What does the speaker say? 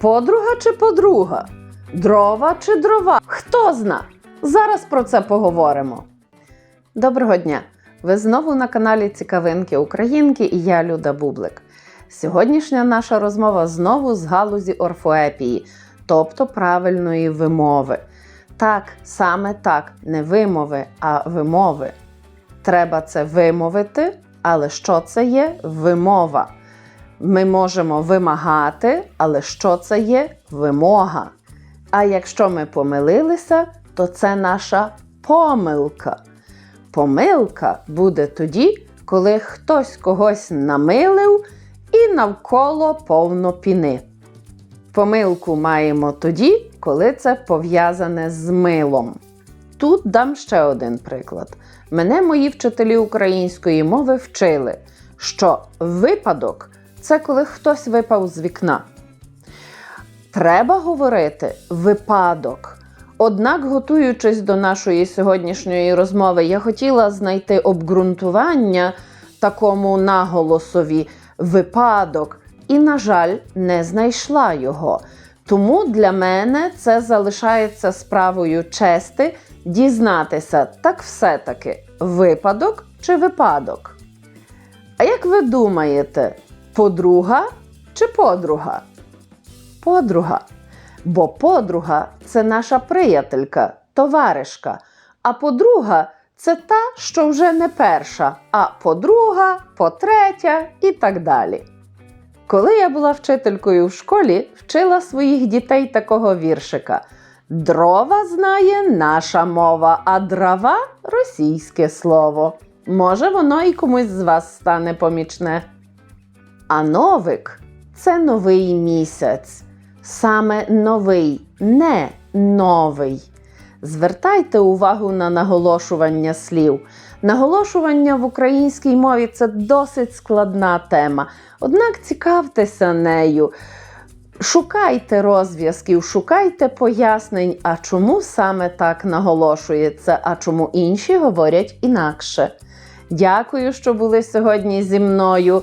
Подруга чи подруга? Дрова чи дрова? Хто зна? Зараз про це поговоримо. Доброго дня! Ви знову на каналі Цікавинки Українки і я Люда Бублик. Сьогоднішня наша розмова знову з галузі орфоепії, тобто правильної вимови. Так, саме так, не вимови, а вимови. Треба це вимовити, але що це є? Вимова. Ми можемо вимагати, але що це є? Вимога. А якщо ми помилилися, то це наша помилка. Помилка буде тоді, коли хтось когось намилив і навколо повно піни. Помилку маємо тоді, коли це пов'язане з милом. Тут дам ще один приклад. Мене мої вчителі української мови вчили, що випадок це коли хтось випав з вікна. Треба говорити випадок. Однак, готуючись до нашої сьогоднішньої розмови, я хотіла знайти обґрунтування такому наголосові випадок, і, на жаль, не знайшла його. Тому для мене це залишається справою чести дізнатися, так все-таки випадок чи випадок. А як ви думаєте, подруга чи подруга? Подруга. Бо подруга це наша приятелька, товаришка, а подруга це та, що вже не перша, а подруга, потретя і так далі. Коли я була вчителькою в школі, вчила своїх дітей такого віршика. Дрова знає наша мова, а дрова російське слово. Може, воно і комусь з вас стане помічне. А новик це новий місяць. Саме новий, не новий. Звертайте увагу на наголошування слів. Наголошування в українській мові це досить складна тема, однак цікавтеся нею. Шукайте розв'язків, шукайте пояснень, а чому саме так наголошується, а чому інші говорять інакше. Дякую, що були сьогодні зі мною.